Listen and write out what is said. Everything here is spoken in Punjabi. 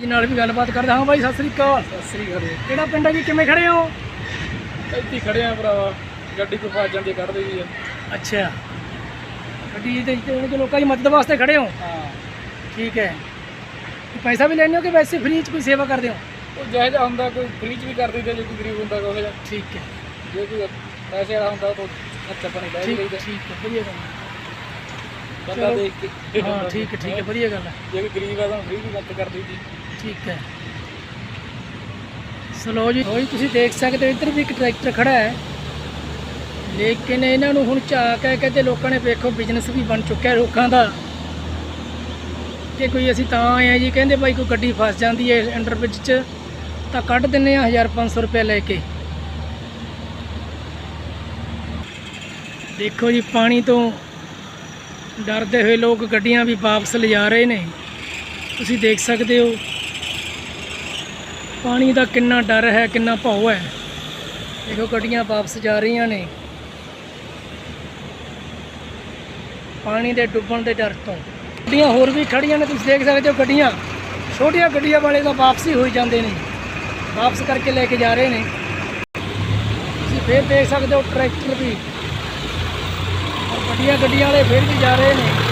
ਜੀ ਨਾਲ ਵੀ ਗੱਲਬਾਤ ਕਰਦਾ ਹਾਂ। ਬਾਈ ਸਤਿ ਸ੍ਰੀ ਅਕਾਲ। ਸਤਿ ਸ੍ਰੀ ਅਕਾਲ ਜੀ। ਕਿਹੜਾ ਪਿੰਡ ਹੈ ਜੀ? ਕਿਵੇਂ ਖੜੇ ਹੋ? ਇੱਥੇ ਹੀ ਖੜੇ ਆ ਭਰਾਵਾ ਗੱਡੀ ਕੋ ਫਸ ਜਾਂਦੀ ਕੱਢ ਦੀ ਆ ਅੱਛਾ। ਗੱਡੀ ਦੇ ਲੋਕਾਂ ਦੀ ਮਦਦ ਵਾਸਤੇ ਖੜੇ ਹੋ? ਹਾਂ। ਠੀਕ ਹੈ। ਪੈਸਾ ਵੀ ਲੈਂਦੇ ਹੋ ਕਿ ਵੈਸੇ ਫ੍ਰੀ ਚ ਕੋਈ ਸੇਵਾ ਕਰਦੇ ਹੋ? ਉਹ ਜਿਹੋ ਜਿਹਾ ਹੁੰਦਾ ਕੋਈ ਫ੍ਰੀ ਚ ਵੀ ਕਰ ਦਿੰਦਾ ਜੇ ਕੋਈ ਗਰੀਬ ਹੁੰਦਾ ਕੋਈ ਜਿਹਾ। ਠੀਕ ਹੈ। ਜੇ ਕੋਈ ਪੈਸੇ ਵਾਲਾ ਹੁੰਦਾ ਤਾਂ ਅੱਛਾ ਪਾਣੀ ਲੈ ਠੀਕ ਲਈਦਾ। ਠੀਕ ਹੈ ਵਧੀਆ ਗੱਲ ਬੰਦਾ ਚਲੋ। ਦੇਖ ਕੇ। ਹੈ। ਹਾਂ ਠੀਕ ਹੈ ਠੀਕ ਹੈ ਵਧੀਆ ਗੱਲ ਹੈ। ਜੇ ਕੋਈ ਗਰੀਬ ਆ ਤਾਂ ਫ੍ਰੀ ਵੀ ਮਦਦ ਕਰ ਦਈਦੀ ਠੀਕ ਹੈ। ਸਲੋ ਜੀ ਹੋਈ ਤੁਸੀਂ ਦੇਖ ਸਕਦੇ ਹੋ ਇੱਧਰ ਵੀ ਇੱਕ ਟਰੈਕਟਰ ਖੜਾ ਹੈ। ਲੇਕਿਨ ਇਹਨਾਂ ਨੂੰ ਹੁਣ ਝਾਕ ਹੈ ਕਿ ਤੇ ਲੋਕਾਂ ਨੇ ਵੇਖੋ ਬਿਜ਼ਨਸ ਵੀ ਬਣ ਚੁੱਕਿਆ ਲੋਕਾਂ ਦਾ। ਕਿ ਕੋਈ ਅਸੀਂ ਤਾਂ ਆਏ ਆ ਜੀ ਕਹਿੰਦੇ ਭਾਈ ਕੋਈ ਗੱਡੀ ਫਸ ਜਾਂਦੀ ਹੈ ਅੰਡਰ ਬ੍ਰਿਜ 'ਚ ਤਾਂ ਕੱਢ ਦਿੰਨੇ ਆ 1500 ਰੁਪਏ ਲੈ ਕੇ। ਦੇਖੋ ਜੀ ਪਾਣੀ ਤੋਂ ਡਰਦੇ ਹੋਏ ਲੋਕ ਗੱਡੀਆਂ ਵੀ ਵਾਪਸ ਲਿਜਾ ਰਹੇ ਨੇ। ਤੁਸੀਂ ਦੇਖ ਸਕਦੇ ਹੋ। ਪਾਣੀ ਦਾ ਕਿੰਨਾ ਡਰ ਹੈ, ਕਿੰਨਾ ਭਾਉ ਹੈ। ਦੇਖੋ ਗੱਡੀਆਂ ਵਾਪਸ ਜਾ ਰਹੀਆਂ ਨੇ। ਪਾਣੀ ਦੇ ਡੁੱਬਣ ਦੇ ਡਰ ਤੋਂ। ਗੱਡੀਆਂ ਹੋਰ ਵੀ ਖੜੀਆਂ ਨੇ, ਤੁਸੀਂ ਦੇਖ ਸਕਦੇ ਹੋ ਗੱਡੀਆਂ। ਛੋਟੀਆਂ ਗੱਡੀਆਂ ਵਾਲੇ ਤਾਂ ਵਾਪਸੀ ਹੋਈ ਜਾਂਦੇ ਨੇ। ਵਾਪਸ ਕਰਕੇ ਲੈ ਕੇ ਜਾ ਰਹੇ ਨੇ। ਤੁਸੀਂ ਫੇਰ ਦੇਖ ਸਕਦੇ ਹੋ ਟਰੈਕਟਰ ਵੀ। ਵੱਡੀਆਂ ਗੱਡੀਆਂ ਵਾਲੇ ਫਿਰ ਵੀ ਜਾ ਰਹੇ ਨੇ।